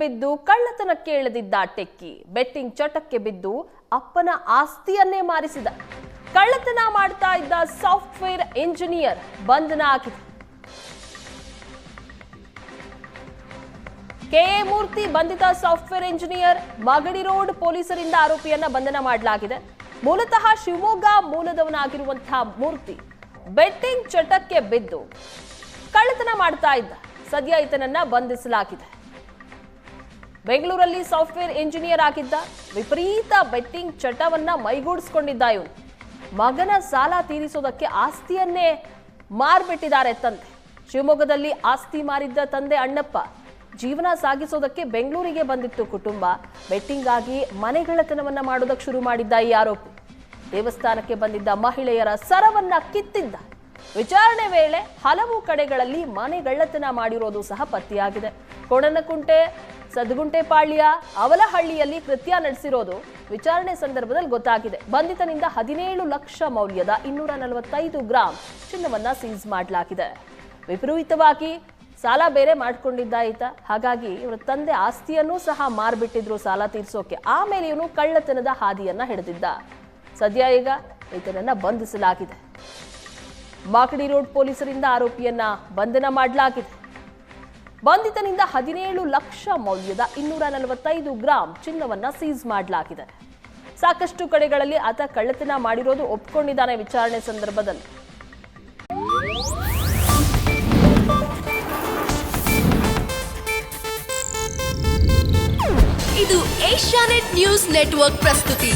ಬಿದ್ದು ಕಳ್ಳತನಕ್ಕೆ ಇಳಿದಿದ್ದ techie. Betting ಚಟಕ್ಕೆ ಬಿದ್ದು ಅಪ್ಪನ ಆಸ್ತಿಯನ್ನೇ ಮಾರಿಸಿದ. ಕಳ್ಳತನ ಮಾಡ್ತಾ ಇದ್ದ ಸಾಫ್ಟ್ವೇರ್ ಇಂಜಿನಿಯರ್ ಬಂಧನ ಆಗಿದೆ. ಕೆಎ ಮೂರ್ತಿ ಬಂಧಿತ ಸಾಫ್ಟ್ವೇರ್ ಇಂಜಿನಿಯರ್ ಮಾಗಡಿ ರೋಡ್ ಪೊಲೀಸರಿಂದ ಆರೋಪಿಯನ್ನ ಬಂಧನ ಮಾಡಲಾಗಿದೆ. ಮೂಲತಃ ಶಿವಮೊಗ್ಗ ಮೂಲದವನಾಗಿರುವಂತಹ ಮೂರ್ತಿ ಬೆಟ್ಟಿಂಗ್ ಚಟಕ್ಕೆ ಬಿದ್ದು ಕಳ್ಳತನ ಮಾಡ್ತಾ ಇದ್ದ. ಸದ್ಯ ಈತನನ್ನ ಬಂಧಿಸಲಾಗಿದೆ. ಬೆಂಗಳೂರಲ್ಲಿ ಸಾಫ್ಟ್ವೇರ್ ಇಂಜಿನಿಯರ್ ಆಗಿದ್ದ ವಿಪರೀತ ಬೆಟ್ಟಿಂಗ್ ಚಟವನ್ನ ಮೈಗೂಡಿಸ್ಕೊಂಡಿದ್ದ ಇವನು. ಮಗನ ಸಾಲ ತೀರಿಸೋದಕ್ಕೆ ಆಸ್ತಿಯನ್ನೇ ಮಾರ್ಬಿಟ್ಟಿದ್ದಾರೆ ತಂದೆ. ಶಿವಮೊಗ್ಗದಲ್ಲಿ ಆಸ್ತಿ ಮಾರಿದ್ದ ತಂದೆ ಅಣ್ಣಪ್ಪ. ಜೀವನ ಸಾಗಿಸೋದಕ್ಕೆ ಬೆಂಗಳೂರಿಗೆ ಬಂದಿತ್ತು ಕುಟುಂಬ. ಬೆಟ್ಟಿಂಗ್ ಆಗಿ ಮನೆಗಳತನವನ್ನ ಮಾಡೋದಕ್ಕೆ ಶುರು ಮಾಡಿದ್ದ ಈ ಆರೋಪಿ. ದೇವಸ್ಥಾನಕ್ಕೆ ಬಂದಿದ್ದ ಮಹಿಳೆಯರ ಸರವನ್ನ ಕಿತ್ತಿದ್ದ. ವಿಚಾರಣೆ ವೇಳೆ ಹಲವು ಕಡೆಗಳಲ್ಲಿ ಮನೆಗಳ್ಳತನ ಮಾಡಿರೋದು ಸಹ ಪತ್ತೆಯಾಗಿದೆ. ಕೊಡನಕುಂಟೆ ಸದ್ಗುಂಟೆಪಾಳ್ಯ ಅವಲಹಳ್ಳಿಯಲ್ಲಿ ಕೃತ್ಯ ನಡೆಸಿರೋದು ವಿಚಾರಣೆ ಸಂದರ್ಭದಲ್ಲಿ ಗೊತ್ತಾಗಿದೆ. ಬಂಧಿತನಿಂದ ಹದಿನೇಳು ಲಕ್ಷ ಮೌಲ್ಯದ ಇನ್ನೂರ ನಲವತ್ತೈದು ಗ್ರಾಂ ಚಿನ್ನವನ್ನ ಸೀಸ್ ಮಾಡಲಾಗಿದೆ. ವಿಪರೀತವಾಗಿ ಸಾಲ ಬೇರೆ ಮಾಡ್ಕೊಂಡಿದ್ದ ಈತ. ಹಾಗಾಗಿ ಇವರ ತಂದೆ ಆಸ್ತಿಯನ್ನೂ ಸಹ ಮಾರ್ಬಿಟ್ಟಿದ್ರು ಸಾಲ ತೀರಿಸೋಕೆ. ಆಮೇಲೆ ಇವನು ಕಳ್ಳತನದ ಹಾದಿಯನ್ನ ಹಿಡಿದಿದ್ದ. ಸದ್ಯ ಈಗ ಈತನನ್ನ ಬಂಧಿಸಲಾಗಿದೆ. ಮಾಗಡಿ ರೋಡ್ ಪೊಲೀಸರಿಂದ ಆರೋಪಿಯನ್ನ ಬಂಧನ ಮಾಡಲಾಗಿದೆ ಬಂಧಿತನಿಂದ ಹದಿನೇಳು ಲಕ್ಷ ಮೌಲ್ಯದ ಇನ್ನೂರ ನಲವತ್ತೈದು ಗ್ರಾಂ ಚಿನ್ನವನ್ನ ಸೀಸ್ ಮಾಡಲಾಗಿದೆ. ಸಾಕಷ್ಟು ಕಡೆಗಳಲ್ಲಿ ಆತ ಕಳ್ಳತನ ಮಾಡಿರೋದು ಒಪ್ಕೊಂಡಿದ್ದಾನೆ ವಿಚಾರಣೆ ಸಂದರ್ಭದಲ್ಲಿ. ಇದು ಏಷ್ಯಾನೆಟ್ ನ್ಯೂಸ್ ನೆಟ್ವರ್ಕ್ ಪ್ರಸ್ತುತಿ.